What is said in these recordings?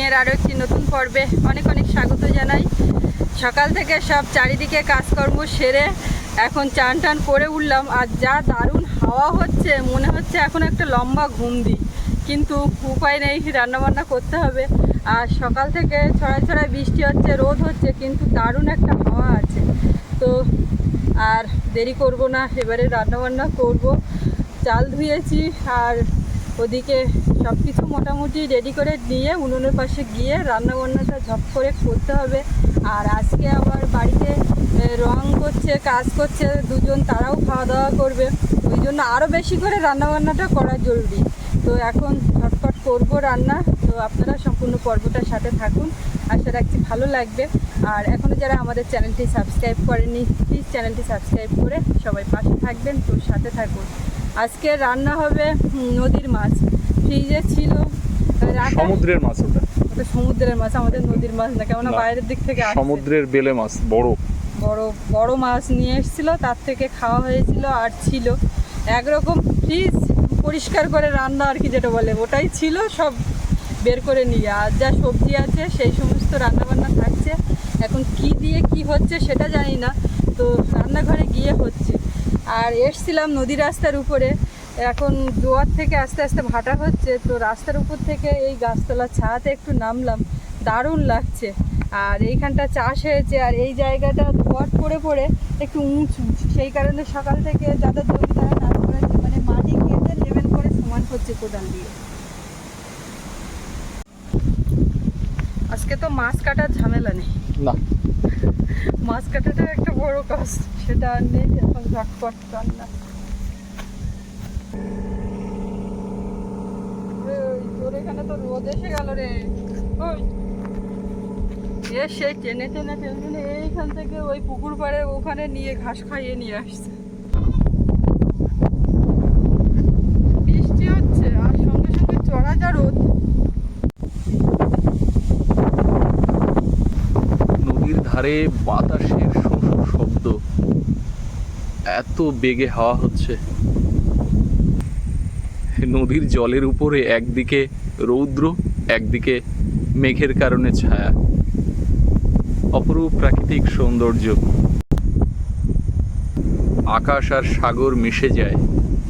কুকিংয়ের আরও একটি নতুন পর্বে অনেক অনেক স্বাগত জানাই। সকাল থেকে সব চারিদিকে কাজকর্ম সেরে এখন চান টান করে উঠলাম আর যা দারুণ হাওয়া হচ্ছে, মনে হচ্ছে এখন একটা লম্বা ঘুম দিই কিন্তু উপায় নেই, রান্নাবান্না করতে হবে। আর সকাল থেকে ছড়ায় ছড়ায় বৃষ্টি হচ্ছে, রোদ হচ্ছে, কিন্তু দারুণ একটা হাওয়া আছে। তো আর দেরি করব না, এবারে রান্নাবান্না করব। চাল ধুয়েছি আর ওদিকে সব কিছু মোটামুটি রেডি করে নিয়ে উনুনের পাশে গিয়ে রান্নাবান্নাটা ঝপ করে করতে হবে। আর আজকে আবার বাড়িতে রং করছে, কাজ করছে, দুজন তারাও খাওয়া দাওয়া করবে। ওই জন্য আরও বেশি করে রান্নাবান্নাটা করা জরুরি। তো এখন ঝটপট করব রান্না। তো আপনারা সম্পূর্ণ পর্বটার সাথে থাকুন। আশা রাখছি ভালো লাগবে। আর এখনও যারা আমাদের চ্যানেলটি সাবস্ক্রাইব করেনি প্লিজ চ্যানেলটি সাবস্ক্রাইব করে সবাই পাশে থাকবেন। তো সাথে থাকুন। আজকে রান্না হবে নদীর মাছ। ফ্রিজে ছিল সমুদ্রের মাছ ওটা। ওটা সমুদ্রের মাছ আমাদের নদীর মাছ না কেননা বাইরের দিক থেকে সমুদ্রের বেলে মাছ বড়। বড় বড় মাছ নিয়ে এসেছিল তার থেকে খাওয়া হয়েছিল আর ছিল। একরকম ফ্রিজ পরিষ্কার করে রান্না আর কি যেটা বলে ওটাই ছিল সব বের করে নিয়ে। আর যা সবজি আছে সেই সমস্ত রান্নাবান্না থাকছে। এখন কি দিয়ে কি হচ্ছে সেটা জানি না তো রান্নাঘরে গিয়ে হচ্ছে। আর এসছিলাম নদী রাস্তার উপরে। এখন জোয়ার থেকে আস্তে আস্তে ভাটা হচ্ছে, তো রাস্তার উপর থেকে এই গাছতলার ছায়াতে একটু নামলাম। দারুণ লাগছে। আর এইখানটা চাষ হয়েছে, আর এই জায়গাটা ধোয়ার পড়ে পড়ে একটু উঁচু। সেই কারণে সকাল থেকে যাদের দড়ি তারা কাজ করেছে মানে মাটি কেটে লেভেল করে সমান করছে কোদাল দিয়ে। আজকে তো মাছ কাটার ঝামেলা নেই। না। মাছ কাটাটা একটা বড় কাজ, সেটা আর নেই, এখন ঝটপট রান্না। তোর এখানে তো রোদ এসে গেল রে। ওই সেই টেনে টেনে এইখান থেকে ওই পুকুর পাড়ে ওখানে নিয়ে ঘাস খাইয়ে নিয়ে আসছে। বৃষ্টি হচ্ছে, আর সঙ্গে সঙ্গে চড়া যা রোদ নদীর ধারে বাতাসের শোঁ শোঁ শব্দ এত বেগে হাওয়া হচ্ছে। নদীর জলের উপরে একদিকে রৌদ্র, একদিকে মেঘের কারণে ছায়া। অপরূপ প্রাকৃতিক সৌন্দর্য। আকাশ আর সাগর মিশে যায়,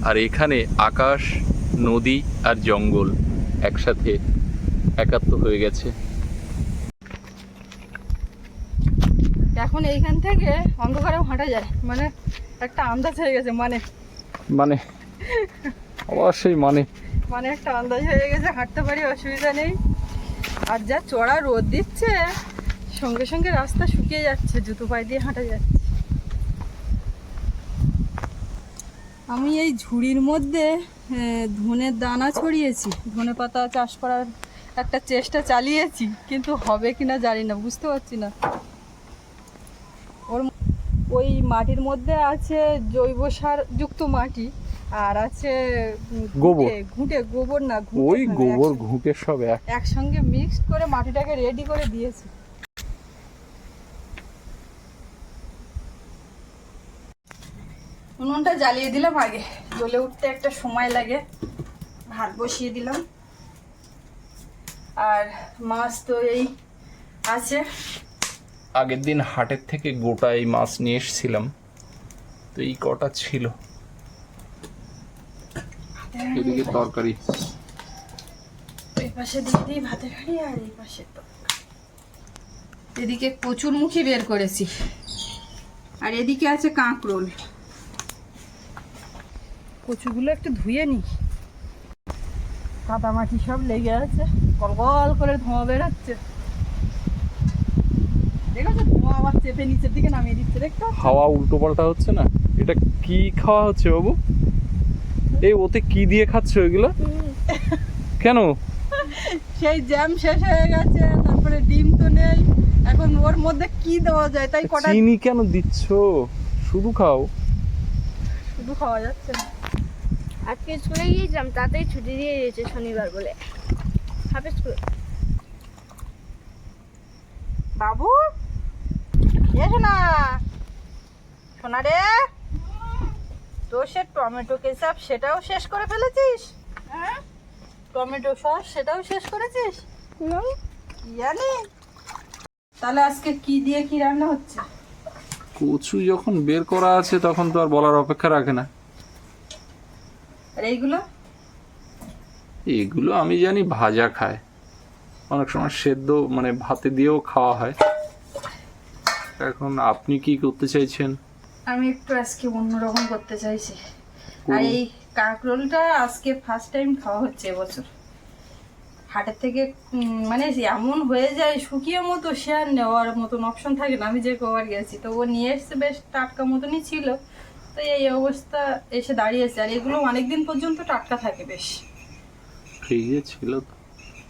আর এখানে আকাশ, নদী আর জঙ্গল একসাথে একাত্ম হয়ে গেছে। এখন এইখান থেকে অন্ধকারেও হাঁটা যায়। মানে একটা আন্দাজ হয়ে গেছে মানে। মানে? অবশ্যই মানে। মানে একটা আন্দাজ হয়ে গেছে হাঁটতে পারি অসুবিধা নেই। আর যা চড়া রোদ দিচ্ছে সঙ্গে সঙ্গে রাস্তা শুকিয়ে যাচ্ছে জুতো পায়ে দিয়ে হাঁটা যাচ্ছে। আমি এই ঝুড়ির মধ্যে ধনের দানা ছড়িয়েছি। ধনে পাতা চাষ করার একটা চেষ্টা চালিয়েছি কিন্তু হবে কিনা জানি না বুঝতে পারছি না। ওই মাটির মধ্যে আছে জৈব সার যুক্ত মাটি আর আছে গোবর। ঘুঁটে, গোবর না ওই গোবর একসঙ্গে- ঘুঁটে সব এক। একসঙ্গে মিক্সড করে মাটিটাকে রেডি করে দিয়েছি। উনুনটা জ্বালিয়ে দিলাম আগে। জ্বলে উঠতে একটা সময় লাগে। ভাত বসিয়ে দিলাম। আর মাছ তো এই আছে। আগের দিন হাটের থেকে গোটা এই মাছ নিয়ে এসেছিলাম। তো এই কটা ছিল। এদিকে তরকারি। এই পাশে দিয়ে দিই ভাতের হাঁড়ি আর এই পাশে এদিকে কচুর মুখি বের করেছি। আর এদিকে আছে কাঁকরোল। কচুগুলো একটু ধুয়ে নি। কাদা মাটি সব লেগে আছে। গল গল করে ধোঁয়া বেরোচ্ছে। ধোঁয়া আবার চেপে নিচের দিকে নামিয়ে দিচ্ছে দেখতো হাওয়া উল্টো পাল্টা হচ্ছে না? এটা কি খাওয়া হচ্ছে বাবু? এই ওতে কি দিয়ে খাচ্ছ এগুলো? কেন? সেই জ্যাম শেষ হয়ে গেছে তারপরে ডিম তো নেই। এখন ওর মধ্যে কি দেওয়া যায়? তাই কটা চিনি কেন দিচ্ছ? শুধু খাও। শুধু খাওয়া যাচ্ছে না। আজকে স্কুলে গিয়েছিলাম তাতেই ছুটি দিয়ে দিয়েছে শনিবার বলে। হাফে স্কুল। বাবু? এসো না শোনা রে তোর সে টমেটো কেচাপ সেটাও শেষ করে ফেলেছিস? টমেটো সস সেটাও শেষ করেছিস? জানি তাহলে আজকে কি দিয়ে কি রান্না হচ্ছে? কচু যখন বের করা আছে তখন তো আর বলার অপেক্ষা রাখে না। আর এইগুলো? এগুলো আমি জানি ভাজা খায়। অনেক সময় সেদ্ধ মানে ভাতে দিয়েও খাওয়া হয়। এখন আপনি কি করতে চাইছেন? আমি একটু আজকে অন্যরকম করতে চাইছি। আর এই কাঁকরোলটা আজকে ফার্স্ট টাইম খাওয়া হচ্ছে এবছর। হাটের থেকে মানে এমন হয়ে যায় শুকিয়ে মতো সে আর নেওয়ার মতন অপশন থাকে না। আমি যে কবার গেছি তো ও নিয়ে এসছে বেশ টাটকা মতনই ছিল। তো এই অবস্থা এসে দাঁড়িয়েছে। আর এগুলো অনেকদিন পর্যন্ত টাটকা থাকে বেশ। ফ্রিজে ছিল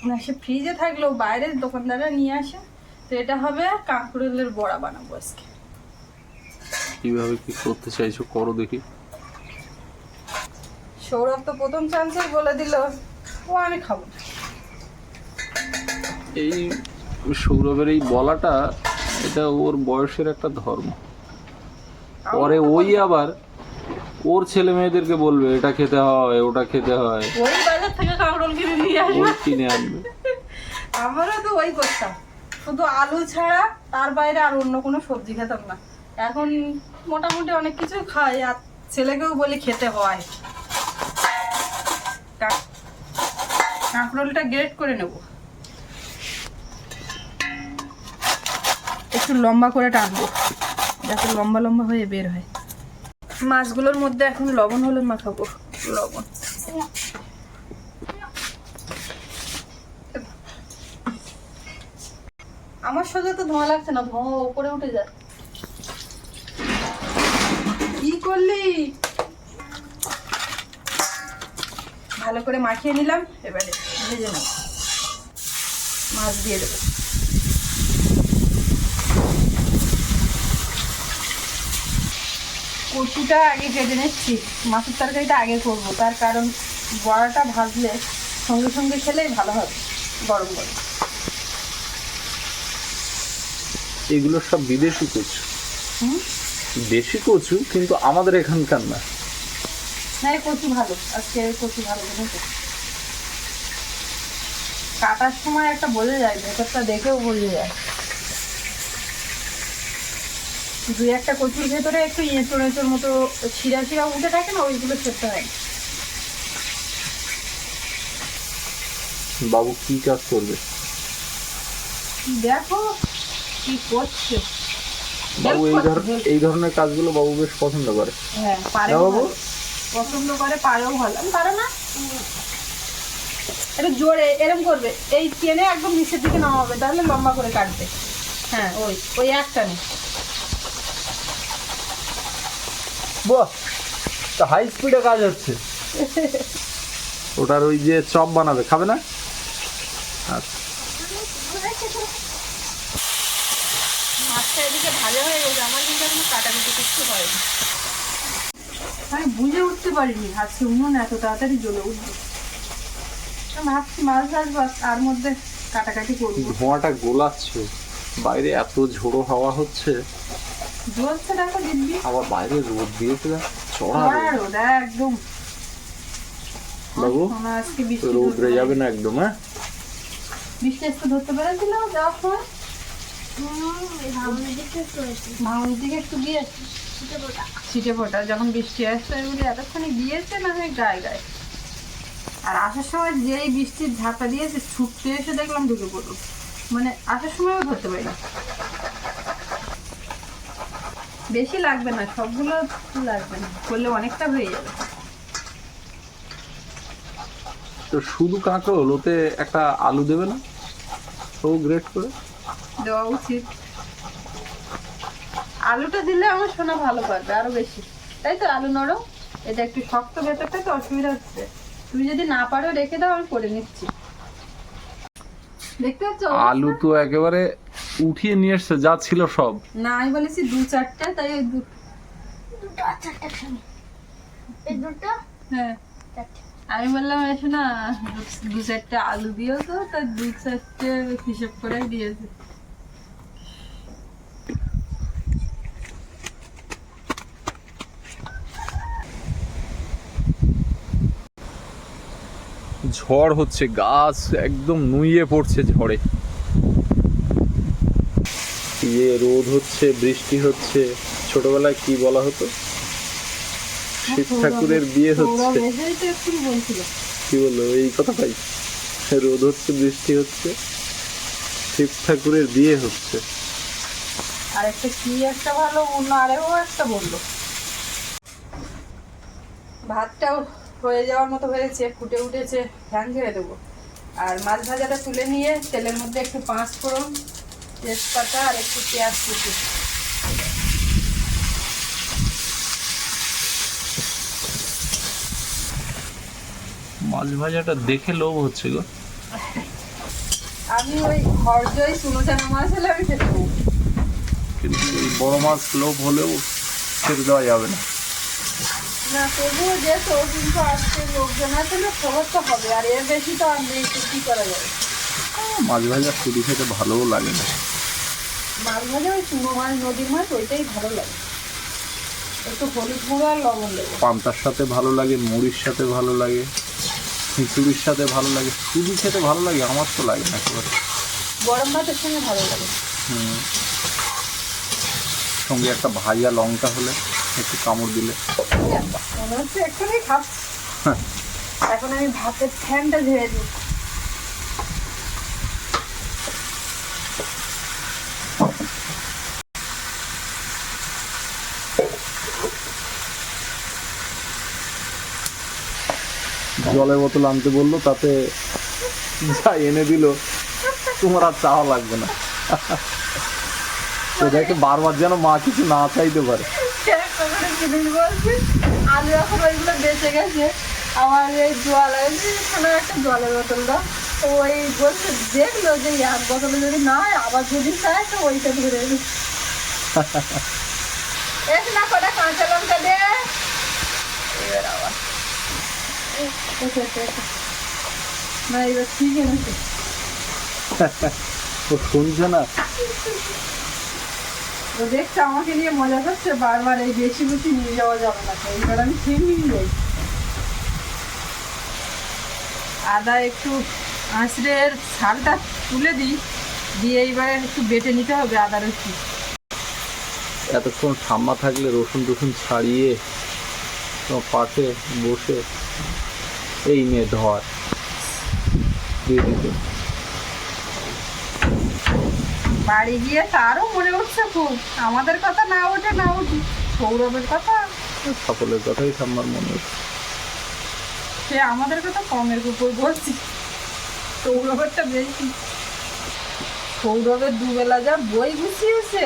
না সে ফ্রিজে থাকলেও বাইরের দোকানদাররা নিয়ে আসে। তো এটা হবে কাঁকরোলের বড়া বানাবো আজকে। কীভাবে কি করতে চাইছো করো দেখি। সৌরভ তো প্রথম চান্সে বলে দিল ও আমি খাব এই সৌরভের এই বলাটা এটা ওর বয়সের একটা ধর্ম। পরে ওই আবার ওর ছেলে মেয়েদেরকে বলবে এটা খেতে হয় ওটা খেতে হয়। ওই বাজার থেকে কাঁকরোল কিনে নিয়ে আসব। কিনে আনবে। আমারও তো ওই করতাম। শুধু আলু ছাড়া তার বাইরে আর অন্য কোনো সবজি খেতাম না। এখন মোটামুটি অনেক কিছু খাই আর ছেলেকেও বলি খেতে হয়। কাঁকরোলটা গ্রেট করে নেব। একটু লম্বা করে টানবো, যাতে লম্বা লম্বা হয়ে বের হয়। মাছগুলোর মধ্যে এখন লবণ, হলুদ মাখাবো। লবণ। আমার সোজা তো ধোঁয়া লাগছে না, ধোঁয়া উপরে উঠে যায়। কি করলি? ভালো করে মাখিয়ে নিলাম, এবারে ভেজে নেব। মাছ দিয়ে দেবো। কচুটা আগে কেটে নিচ্ছি, মাছের তরকারিটা আগে করব, তার কারণ বড়াটা ভাজলে সঙ্গে সঙ্গে খেলেই ভালো হবে, গরম গরম। এগুলো সব বিদেশি কচু। দেশি কচু কিন্তু আমাদের এখানকার না। কচু ভালো। আজকে কচু ভালো কাটার সময় একটা বোঝা যায় ভেতরটা দেখেও বোঝা যায়। দুই একটা কচুর ভেতরে একটু এঁচড় এঁচড় মতো উঠে থাকে না ওইগুলো খেতে হয়। বাবু কি কাজ করবে? দেখো কি করছে? বাবু এই Help ধর করছে, help। এই ধরনের কাজগুলো বাবু বেশ পছন্দ করে। হ্যাঁ পারে বাবু? পছন্দ করে পারেও ভালো। পারো না? এটা জোরে এরম করবে। এই টেনে একদম নিচের দিকে নামাবে তাহলে লম্বা করে কাটবে। হ্যাঁ ওই ওই একটা নেই বাহ তা হাই স্পিডে কাজ হচ্ছে। ওটার ওই যে চপ বানাবে খাবে না? আচ্ছা। মাছটা এদিকে ভালো হয়ে গেছে। আমার কিন্তু এখনও কাটাকুটি পারিনি আমি বুঝে উঠতে পারিনি। আজকে উনুন এত তাড়াতাড়ি জ্বলে উঠবে ভাবছি মাছ ভাজবো তার মধ্যে কাটাকাটি করব। ধোঁয়াটা গোলাচ্ছে। বাইরে এত ঝোড়ো হাওয়া হচ্ছে। জ্বলছে দেখো দিব্যি। আবার বাইরে রোদ দিয়েছে না চড়া রোদ। রোদ একদম। বাবু সোনা আজকে বৃষ্টি রোদ্রে ধরবে। যাবে না। একদম হ্যাঁ? বৃষ্টি আজকে ধরতে পেরেছিল যাওয়ার সময়। ছিটে ফোটা। যখন বৃষ্টি আসছে বলি, এতক্ষণে গিয়েছে না হয় গায়ে গায়ে আর আসার সময় যেই বৃষ্টির ঝাপটা দিয়েছে, ছুটতে এসে দেখলাম ঢুকে পড়ল। মানে আসার সময়ও ধরতে পারি না। বেশি লাগবে না, সবগুলো লাগবে না। করলে অনেকটা হয়ে যাবে। তো শুধু কাঁকরোল ওতে একটা আলু দেবে না? ও গ্রেট করে? দেওয়া উচিত। আলুটা দিলে আমার সোনা ভালো পারবে আরও বেশি। তাই তো আলু নরম? এটা একটু শক্ত ভেতরটা তো অসুবিধা হচ্ছে। তুমি যদি না পারো রেখে দাও আমি করে নিচ্ছি। দেখতে পাচ্ছ আলু তো একেবারে উঠিয়ে নিয়ে এসছে যা ছিল সব। না আমি বলেছি দু চারটে তাই ওই দু দুটো চারটা এই দুটো? হ্যাঁ। আমি বললাম এসো না দু- দু চারটে আলু দিও তো তার দু চারটে হিসেব করে দিয়েছে। ঝড় হচ্ছে গাছ একদম নুইয়ে পড়ছে ঝড়ে। যে রোদ হচ্ছে বৃষ্টি হচ্ছে ছোটবেলায় কি বলা হতো? শিব ঠাকুরের বিয়ে হচ্ছে। কি বলল? এই কথা কথাটাই। রোদ হচ্ছে বৃষ্টি হচ্ছে শিব ঠাকুরের বিয়ে হচ্ছে। আর একটা কি একটা ভালো অন্য আরেও একটা বলল। ভাতটাও হয়ে যাওয়ার মতো হয়েছে ফুটে উঠেছে ফ্যান ঝেড়ে দেবো। আর মাছ ভাজাটা তুলে নিয়ে তেলের মধ্যে একটু পাঁচ ফোড়ন তেজপাতা আর একটু পেঁয়াজ কুচি। মাছ ভাজাটা দেখে লোভ হচ্ছে গো। আমি ওই খরজই সুনোচানা মাছ হলে আমি খেতে কিন্তু এই বড় মাছ লোভ হলেও খেতে দেওয়া যাবে না। না তবুও যেত কিন্তু আজকে লোকজন আছে না খবর তো হবে আর এর বেশি তো আর নেই তো কী করা যাবে মাছ ভাজা শুধু খেতে ভালোও লাগে না। মাছ ভাজা ওই চুনো মাছ নদীর মাছ ওইটাই ভালো লাগে। একটু হলুদ গুঁড়ো আর লবণ দেবো। পান্তার সাথে ভালো লাগে মুড়ির সাথে ভালো লাগে খিচুড়ির সাথে ভালো লাগে শুধু খেতে ভালো লাগে আমার তো লাগে না গরম ভাতের সঙ্গে ভালো লাগে। হুম। সঙ্গে একটা ভাজা লঙ্কা হলে একটু কামড় দিলে। মনে হচ্ছে এক্ষুনি খাচ্ছি হ্যাঁ। এখন আমি ভাতের ফ্যানটা ঝেড়ে দিই। জলের বোতল আনতে বলল তাতে যা এনে দিল তোমার আর চাওয়া লাগবে না। তো দেখে বারবার যেন মা কিছু না চাইতে পারে। জিনিস বলছি আলু এখন ওইগুলো বেঁচে গেছে। আমার এই জল আছে এখানে একটা জলের বোতল দাও। তো ওই বলছে দেখল যে এক বোতলে যদি না হয় আবার যদি চায় তো ওইটা ধরে নি। এস না কটা কাঁচা লঙ্কা দে। এবার আবার। না এবার ঠিক এনেছে শুনছে না। ও দেখছে আমাকে নিয়ে মজা করছে, বারবার এই বেশি বেশি নিয়ে যাওয়া যাবে না তো এইবার আমি খেয়ে নিয়ে যাই। আদা একটু আঁচড়ের ছালটা তুলে দিই, দিয়ে এইবারে একটু বেটে নিতে হবে আদা রসুন। এতক্ষণ ঠাম্মা থাকলে রসুন টসুন ছাড়িয়ে পাশে বসে এই নে ধর। দিয়ে দিত। বাড়ি গিয়ে তারও মনে উঠছে খুব। আমাদের কথা না ওঠে না উঠি। সৌরভের কথা? সকলের কথাই ঠাম্মার মনে সে আমাদের কথা কমের উপর বলছি। সৌরভেরটা বেশি। সৌরভের দুবেলা যা বই গুছিয়েছে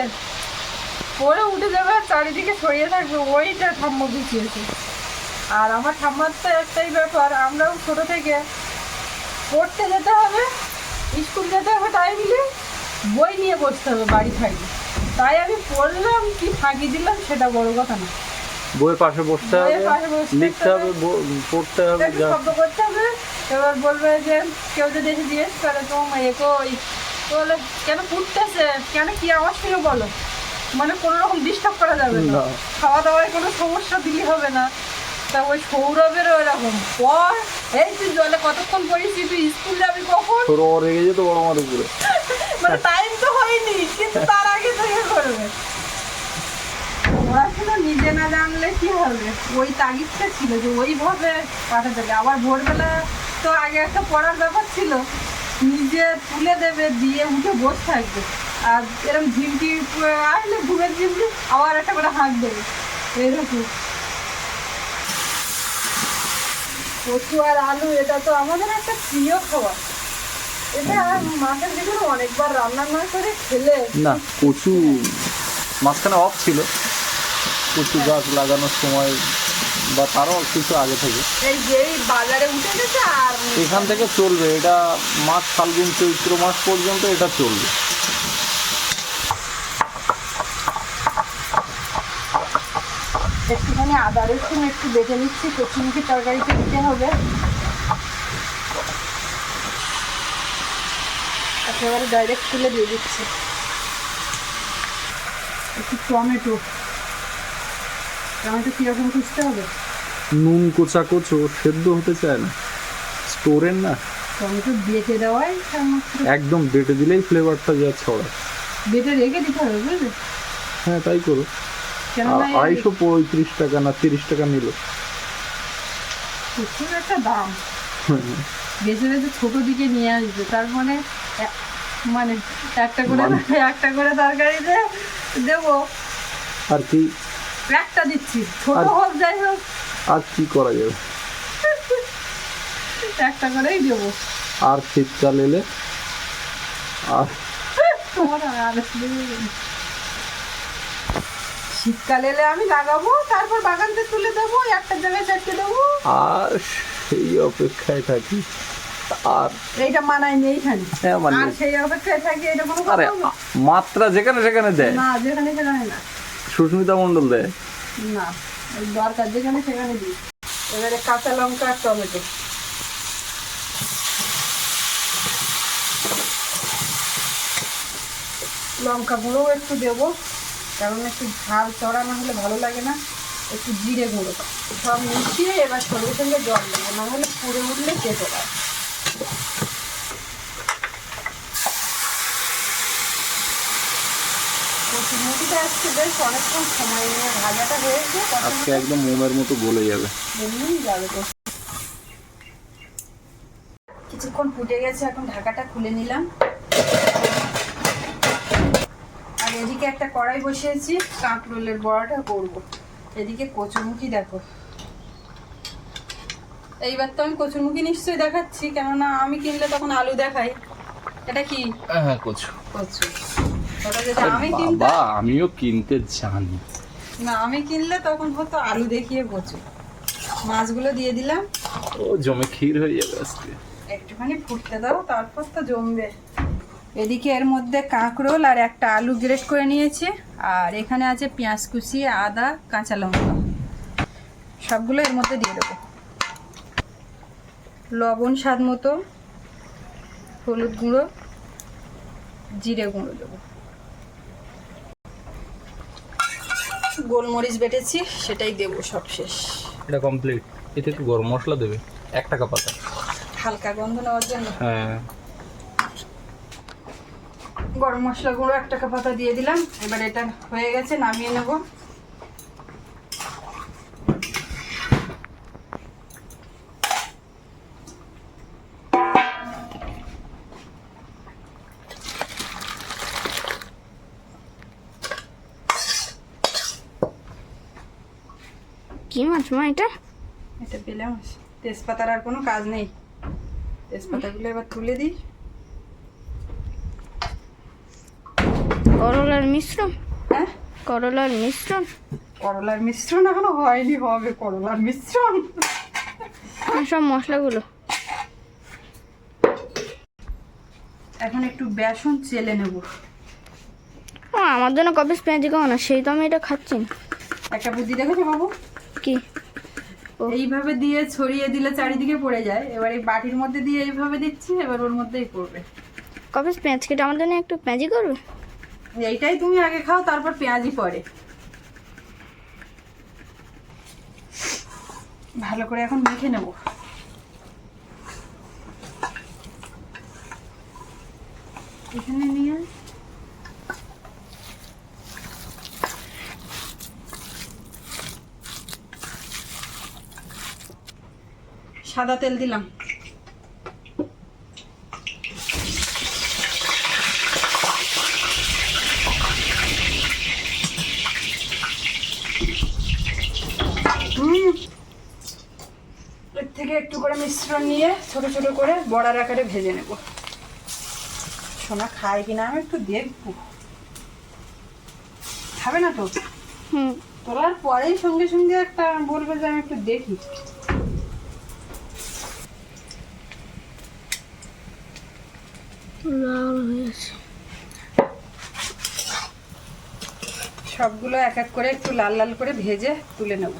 পরে উঠে যাবে চারিদিকে ছড়িয়ে থাকবে ওইটা ঠাম্মা গুছিয়েছে। আর আমার ঠাম্মার তো একটাই ব্যাপার আমরাও ছোট থেকে পড়তে যেতে হবে স্কুল যেতে হবে টাইমলি বই নিয়ে বসতে হবে বাড়ি থাকি তাই আমি পড়লাম কি ফাঁকি দিলাম সেটা বড় কথা না। বইয়ের পাশে বসতে হবে লিখতে হবে। পড়তে হবে শব্দ করতে হবে এবার বলবে যে কেউ যদি এসে জিজ্ঞেস করে তো একই বলে কেন ফুটতেছে? কেন কি আওয়াজ সঙ্গে বলো? মানে কোনো রকম ডিস্টার্ব করা যাবে না। না। খাওয়া দাওয়ায় কোনো সমস্যা দিলে হবে না। তা ওই সৌরভেরও এরকম। পর এই তুই জলে কতক্ষণ পড়িস তুই স্কুল যাবি কখন? বড় রেগে যেত বড় মার উপরে। মানে টাইম তো হয়নি কিন্তু তার আগে থেকে করবে। পড়াশোনা নিজে না জানলে কি হবে? ওই তাগিদটা ছিল যে ওইভাবে পাঠাতে হবে আবার ভোরবেলা তো আগে একটা পড়ার ব্যাপার ছিল। নিজে তুলে দেবে দিয়ে উঠে বসে থাকবে। আর এরকম ঝিমটি আসলে ঘুমের ঝিমটি আবার একটা করে হাঁক দেবে। এরকম। কচু আর আলু এটা তো আমাদের একটা প্রিয় খাবার। এটা মাছের ভিতরে অনেকবার রান্না না করে খেলে। না কচু মাঝখানে অফ ছিল। কচু গাছ লাগানোর সময় বা তারও কিছু আগে থেকে। এই যেই বাজারে উঠে গেছে আর এখান থেকে চলবে। এটা মাস ফাল্গুন চৈত্র মাস পর্যন্ত এটা চলবে। একটুখানি আদা রসুন একটু বেটে নিচ্ছি কচুমুখি তরকারিতে দিতে হবে। একেবারে ডাইরেক্ট তুলে দিয়ে দিচ্ছি। একটু টমেটো। টমেটো কীরকম খুঁজতে হবে? নুন কোচা কোচো সেদ্ধ হতে চায় না। স্টোরের না। টমেটো বেটে দেওয়াই একদম বেটে দিলেই ফ্লেভারটা যা ছড়ায়। বেটে রেখে দিতে হবে বুঝলি? হ্যাঁ তাই করো। আড়াইশো পঁয়ত্রিশ টাকা না তিরিশ টাকা নিল। প্রচুর একটা দাম। বেছে বেছে ছোট দিকে নিয়ে আসবে তার মানে মানে একটা করে একটা করে তরকারিতে দেবো। আর কি? একটা দিচ্ছি। ছোট হোক যাই হোক। আর কি করা যাবে? একটা করেই দেবো। আর শীতকাল এলে আর তোমার আর শীতকাল এলে আমি লাগাবো তারপর বাগানতে তুলে দেবো একটা জায়গায় চারটে দেবো। আর সেই অপেক্ষায় থাকি। আর এইটা মানায় নেই এইখানে হ্যাঁ, আর সেই অপেক্ষায় থাকি এটা কোনো আরে। মাত্রা যেখানে সেখানে দেয়। না যেখানে সেখানে না। সুস্মিতা মণ্ডল দেয়। না দরকার যেখানে সেখানে দিই। এবারে কাঁচা লঙ্কা আর টমেটো। লঙ্কা গুঁড়োও একটু দেবো। কারণ একটু ঝাল চড়া না হলে ভালো লাগে না। একটু জিরে গুঁড়ো। সব মিশিয়ে এবার সঙ্গে সঙ্গে জল দেবো না হলে পুড়ে উঠলে কেটে দেয় কচুরমুখিটা আজকে বেশ অনেকক্ষণ সময় নিয়ে ভাজাটা হয়েছে। আজকে একদম মোমের মতো গলে যাবে। এমনিই যাবে তো কিছুক্ষণ ফুটে গেছে এখন ঢাকাটা খুলে নিলাম আর এদিকে একটা কড়াই বসিয়েছি কাঁকরোলের বড়াটা করব। এদিকে কচুরমুখী দেখো। এইবার তো আমি কচুরমুখী নিশ্চয়ই দেখাচ্ছি কেননা আমি কিনলে তখন আলু দেখাই। এটা কি? হ্যাঁ কচু। কচু। ওটা যদি আমি কিনতে আমিও কিনতে জানি। না আমি কিনলে তখন হতো আলু দেখিয়ে কচু। মাছগুলো দিয়ে দিলাম। ও জমে ক্ষীর হয়ে যাবে আজকে। একটুখানি ফুটতে দাও তারপর তো জমবে। এদিকে এর মধ্যে কাঁকরোল আর একটা আলু গ্রেট করে নিয়েছি। আর এখানে আছে পেঁয়াজ কুচি আদা কাঁচা লঙ্কা। সবগুলো এর মধ্যে দিয়ে দেবো। লবণ স্বাদ মতো হলুদ গুঁড়ো জিরে গুঁড়ো দেবো। গোলমরিচ বেটেছি সেটাই দেবো সব শেষ। এটা কমপ্লিট এতে একটু গরম মশলা দেবে। এক টাকা পাতা। হালকা গন্ধ নেওয়ার জন্য। হ্যাঁ। গরম মশলা গুঁড়ো এক টাকা পাতা দিয়ে দিলাম। এবার এটা হয়ে গেছে নামিয়ে নেব। কি মাছ মা এটা? এটা পেলাম তেজপাতার আর কোনো কাজ নেই। তেজপাতাগুলো এবার তুলে দিই। করলার মিশ্রণ? হ্যাঁ? করলার মিশ্রণ? করলার মিশ্রণ এখনও হয়নি হবে করলার মিশ্রণ। সব মশলাগুলো। এখন একটু বেসন চেলে নেব। আমার জন্য কবে পেঁয়াজি খাও না? সেই তো আমি এটা খাচ্ছি। একটা বুদ্ধি দেখেছ বাবু? কি? এইভাবে দিয়ে ছড়িয়ে দিলে চারিদিকে পড়ে যায়। এবার এই বাটির মধ্যে দিয়ে এইভাবে দিচ্ছি এবার ওর মধ্যেই পড়বে। কবে পেঁয়াজ কেটে আমার জন্য একটু পেঁয়াজি করবে? এইটাই তুমি আগে খাও, তারপর পেঁয়াজি পরে ভালো করে এখন মেখে নেব। এখানে নিয়ে সাদা তেল দিলাম হুম। এর থেকে একটু করে মিশ্রণ নিয়ে ছোট ছোট করে বড়ার আকারে ভেজে নেব। সোনা খায় কিনা আমি একটু দেখব। খাবে না তো? হুম। তোলার পরেই সঙ্গে সঙ্গে একটা বলবে যে আমি একটু দেখি। সবগুলো এক এক করে একটু লাল লাল করে ভেজে তুলে নেব।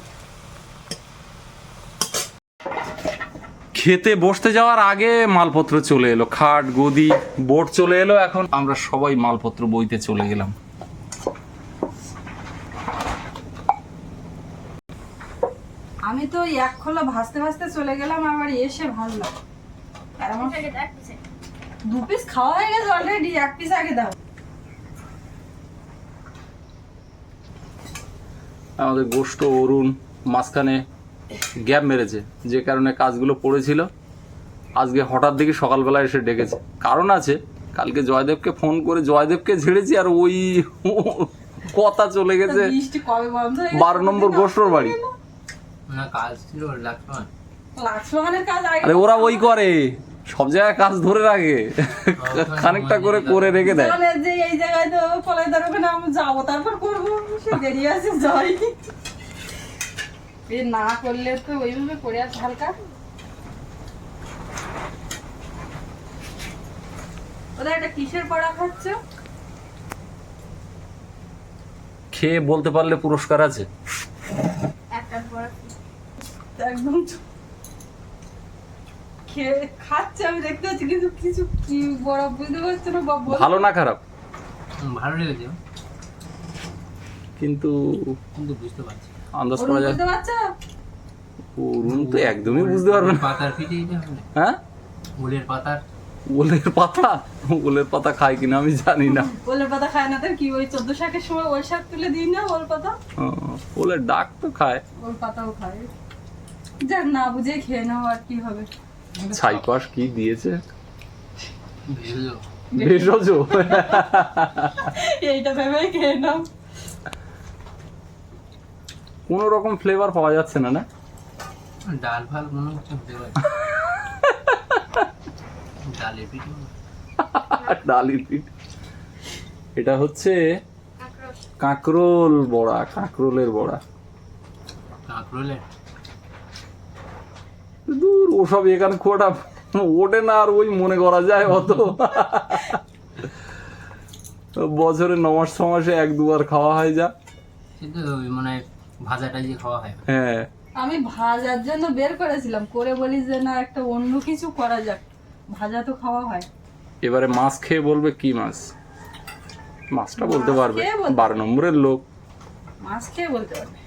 খেতে বসতে যাওয়ার আগে মালপত্র চলে এলো খাট গদি বোট চলে এলো এখন আমরা সবাই মালপত্র বইতে চলে গেলাম। আমি তো এক খোলা ভাসতে ভাসতে চলে গেলাম আবার এসে ভাজলাম। আর আমার দু পিস খাওয়া হয়ে গেছে অলরেডি এক পিস আগে দাও। আমাদের গোষ্ঠ অরুণ মাঝখানে গ্যাপ মেরেছে। যে কারণে কাজগুলো পড়েছিল। আজকে হঠাৎ দেখি সকালবেলা এসে ডেকেছে। কারণ আছে কালকে জয়দেবকে ফোন করে জয়দেবকে ঝেড়েছি আর ওই কথা চলে গেছে? বারো নম্বর গোসর বাড়ি। না কাজ ছিল লাক্সমান লাক্সমানের কাজ আগে আরে ওরা ওই করে। সব জায়গায় কাজ ধরে রাখে। খানিকটা করে করে রেখে দেয়। মানে এই জায়গায় তো যাব তারপর করব। সে দেরি আছে যাই। এ না করলে তো ওইভাবে করে আছে হালকা। ওদের একটা কিসের পড়া খাচ্ছে? খেয়ে বলতে পারলে পুরস্কার আছে। একদম খেয়ে খাচ্ছে আমি দেখতে পাচ্ছি কিন্তু কিছু কি বড় বুঝতে পারছি না বা ভালো না খারাপ? ভালো লেগেছে। কিন্তু কিন্তু বুঝতে পারছি। আন্দাজ করা যায়। অরুণ তো একদমই বুঝতে পারবে না। পাতার পিঠে হ্যাঁ? উলের পাতার। ওলের পাতা? ওলের পাতা খায় কিনা আমি জানি না। ওলের পাতা খায় না তো কি? ওই চোদ্দ শাকের সময় ওই শাক তুলে দিই না ওল পাতা? ওলের ডাক তো খায়। ওল পাতাও খায়। যাক না বুঝে খেয়ে নাও আর কি হবে। ছাই পাশ কি দিয়েছে? ভেষজ। এইটা ভেবেই খেয়ে নাও। কোন রকম ফ্লেভার পাওয়া যাচ্ছে না না? ডাল ফাল মনে হচ্ছে ডালের পিঠে। ডালির পিঠ। এটা হচ্ছে কাঁকরোল বড়া কাঁকরোলের বড়া। কাঁকরোলের? দূর ওসব এখানে খোটা ওঠে না আর ওই মনে করা যায় অত। বছরে নমাস ছমাসে এক দুবার খাওয়া হয় যা। মানে ভাজাটা যে খাওয়া হয়। হ্যাঁ। আমি ভাজার জন্য বের করেছিলাম করে বলি যে না একটা অন্য কিছু করা যাক। ভাজা তো খাওয়া হয়। এবারে মাছ খেয়ে বলবে কি মাছ? মাছটা বলতে পারবে। বারো নম্বরের লোক। মাছ খেয়ে বলতে পারবে।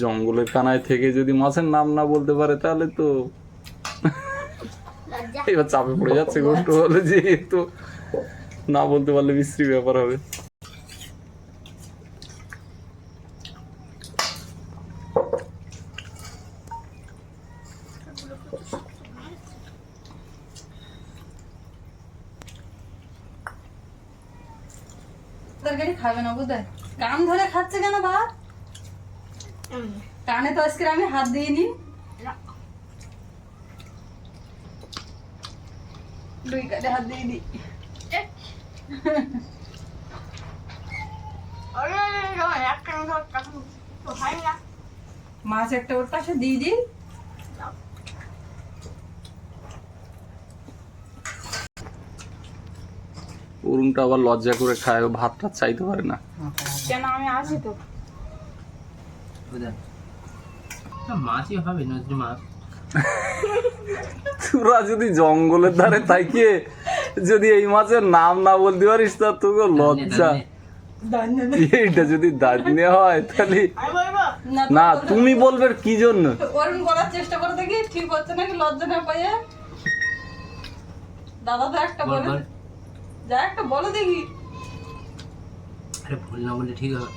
জঙ্গলের কানায় থেকে যদি মাছের নাম না বলতে পারে তাহলে তো এবার চাপে পড়ে যাচ্ছে গোষ্ঠ বলে যে তো না বলতে পারলে বিশ্রী ব্যাপার হবে তরকারি খাবে না বোধ কান ধরে খাচ্ছে কেন ভাত কানে তো আজকে আমি হাত দুই হাত দিয়ে দিই। মাছ একটা ওর পাশে দিয়ে দিই। অরুণটা আবার লজ্জা করে খায় ও ভাত টাত চাইতে পারে না। কেন আমি আসি তো? বুঝলেন মাছই হবে নদীর মাছ। তোরা যদি জঙ্গলের ধারে থাকিয়ে যদি এই মাছের নাম না বলতে পারিস তা তোকে লজ্জা। এইটা যদি দাঁড়িয়ে হয় তাহলে না তুমি বলবে কি জন্য? অরুণ বলার চেষ্টা করে দেখি ঠিক হচ্ছে নাকি লজ্জা না পাইয়ে? দাদা তো একটা বলে যা একটা বলো দেখি। আরে ভুল না বললে ঠিক হবে।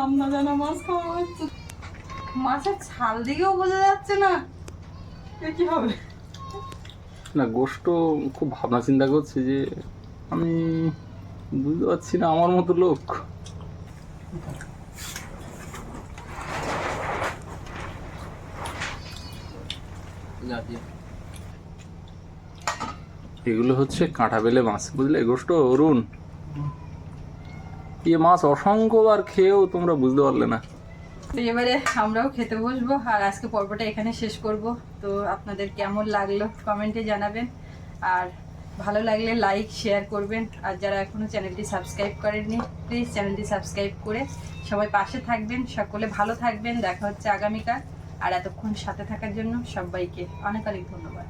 নাম না জানা মাছ খাওয়া হচ্ছে। মাছের ছাল দিকেও বোঝা যাচ্ছে না। এ কি হবে? না গোষ্ঠ খুব ভাবনা চিন্তা করছে যে আমি বুঝতে পারছি না আমার মতো লোক। এগুলো হচ্ছে কাঁটা বেলে মাছ বুঝলে গোষ্ঠ অরুণ? ইয়ে মাছ অসংখ্যবার খেয়েও তোমরা বুঝতে পারলে না। তো এবারে আমরাও খেতে বসবো, আর আজকে পর্বটা এখানে শেষ করব। তো আপনাদের কেমন লাগল কমেন্টে জানাবেন, আর ভালো লাগলে লাইক শেয়ার করবেন। আর যারা এখনও চ্যানেলটি সাবস্ক্রাইব করেননি প্লিজ চ্যানেলটি সাবস্ক্রাইব করে সবাই পাশে থাকবেন, সকলে ভালো থাকবেন। দেখা হচ্ছে আগামীকাল। আর এতক্ষণ সাথে থাকার জন্য সবাইকে অনেক অনেক ধন্যবাদ।